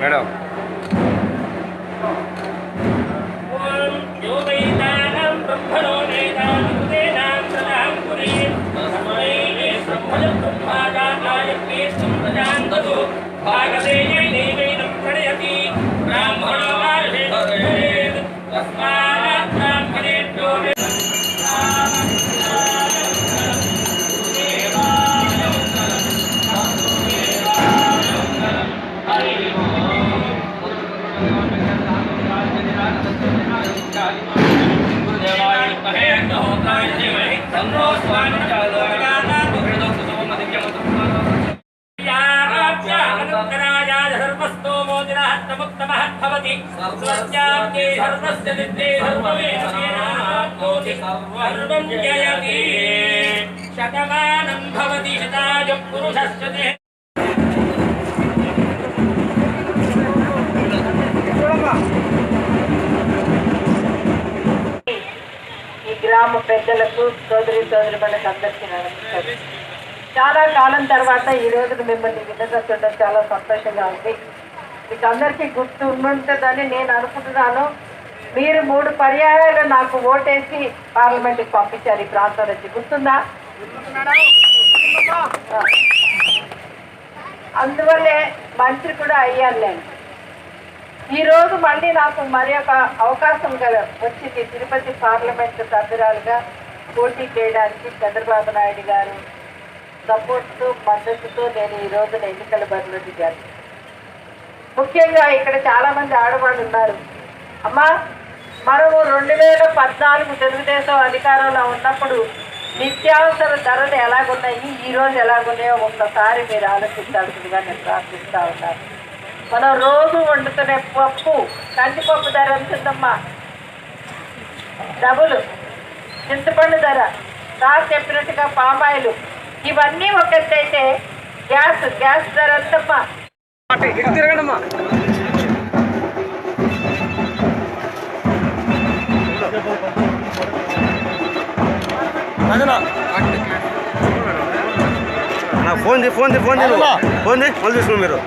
Madam ఓం శతమానం భవతి శతాయ పురుషస్య పెద్దలకు సోదరి సోదరులకు అందరికీ నమస్కారం. చాలా కాలం తర్వాత ఈ రోజున మిమ్మల్ని విన్నగా చూడడం చాలా సంతోషంగా ఉంది. మీకు అందరికీ గుర్తు ఉంటుందని నేను అనుకుంటున్నాను. మీరు మూడు పర్యాయాలు నాకు ఓటేసి పార్లమెంట్కి పంపించారు. ఈ ప్రాంతం నుంచి గుర్తుందా? అందువల్లే మంత్రి కూడా అయ్యాను నేను. ఈరోజు మళ్ళీ నాకు మరి ఒక అవకాశం కదా వచ్చింది తిరుపతి పార్లమెంట్ సభ్యురాలుగా పోటీ చేయడానికి చంద్రబాబు నాయుడు గారు సపోర్ట్తో మద్దతుతో నేను ఈ రోజున ఎన్నికల బరిలో దిగాను. ముఖ్యంగా ఇక్కడ చాలామంది ఆడవాళ్ళు ఉన్నారు. అమ్మా మనము రెండు వేల పద్నాలుగు తెలుగుదేశం అధికారంలో ఉన్నప్పుడు నిత్యావసర ధరలు ఎలాగున్నాయి? ఈ రోజు ఎలాగున్నాయో ఒక్కసారి మీరు ఆలోచించాల్సిందిగా నేను ప్రార్థిస్తూ ఉన్నాను. మనం రోజు వండుకునే పప్పు కందిపప్పు ధర ఎంత ఉందమ్మా? డబులు. చింతపండు ధర. సార్ చెప్పినట్టుగా పామాయిలు. ఇవన్నీ ఒక ఎత్తు అయితే గ్యాస్ గ్యాస్ ధర ఎంతమ్మా? ఇటు తిరగండమ్మా ఫోన్ ఫోన్ ఫోన్. ఫోన్ మళ్ళీ తీసుకుని మీరు.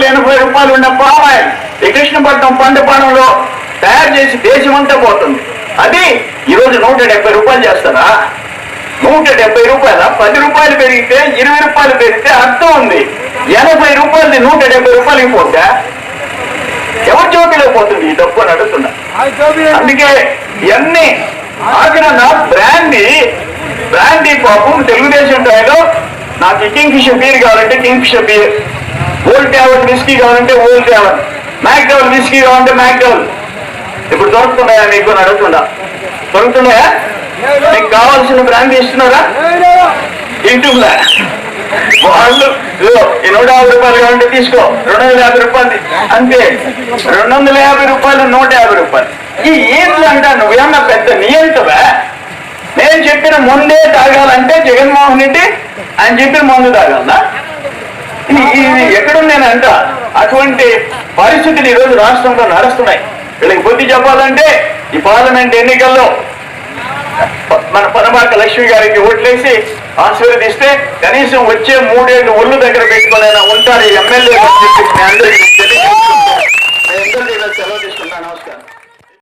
ఎనభై రూపాయలు ఉన్న పామాయిల్ ఈ కృష్ణపట్నం పండుపానంలో తయారు చేసి దేశమంతా పోతుంది. అది ఈరోజు నూట డెబ్బై రూపాయలు చేస్తారా? నూట డెబ్బై రూపాయల? పది రూపాయలు పెరిగితే ఇరవై రూపాయలు పెరిగితే అర్థం ఉంది. ఎనభై రూపాయలది నూట డెబ్బై రూపాయలకి పోతే ఎవరి జోబిలో పోతుంది ఈ డబ్బు అని అడుగుతున్నా. అందుకే ఇవన్నీ ఆఖరణ బ్రాండీ బ్రాండీ పాపం తెలుగుదేశం టైలో నాకు కింగ్ ఫిషర్ బీర్ కావాలంటే కింగ్ ఫిషర్ బీర్. విస్కీ కావాలంటే ఓల్డ్ మ్యాక్ మ్యాక్డవల్ విస్కీ కావాలంటే మ్యాక్డవల్ ఇప్పుడు దొరుకుతున్నాయా మీకు అని దొరుకుతున్నాయా? మీకు కావాల్సిన బ్రాండ్ ఇస్తున్నారా? ఇంటుందా వాళ్ళు ఈ నూట యాభై రూపాయలు కావాలంటే తీసుకో. రెండు వందల యాభై రూపాయలు. అంతే. రెండు వందల యాభై రూపాయలు నూట యాభై రూపాయలు. ఈ ఏంటి అంటా నువ్వేమన్నా పెద్ద నియంతవా? నేను చెప్పిన ముందే తాగాలంటే జగన్మోహన్ రెడ్డి ఆయన చెప్పిన ముందు తాగాలనా? ఎక్కడున్నానంట? అటువంటి పరిస్థితులు ఈ రోజు రాష్ట్రంలో నడుస్తున్నాయి. వీళ్ళకి బుద్ధి చెప్పాలంటే ఈ పార్లమెంట్ ఎన్నికల్లో మన పనబాక లక్ష్మి గారికి ఓట్లేసి ఆశీర్వదిస్తే కనీసం వచ్చే మూడేళ్ళు ఒళ్ళు దగ్గర పెట్టుకునైనా ఉంటారు ఎమ్మెల్యే అందరికీ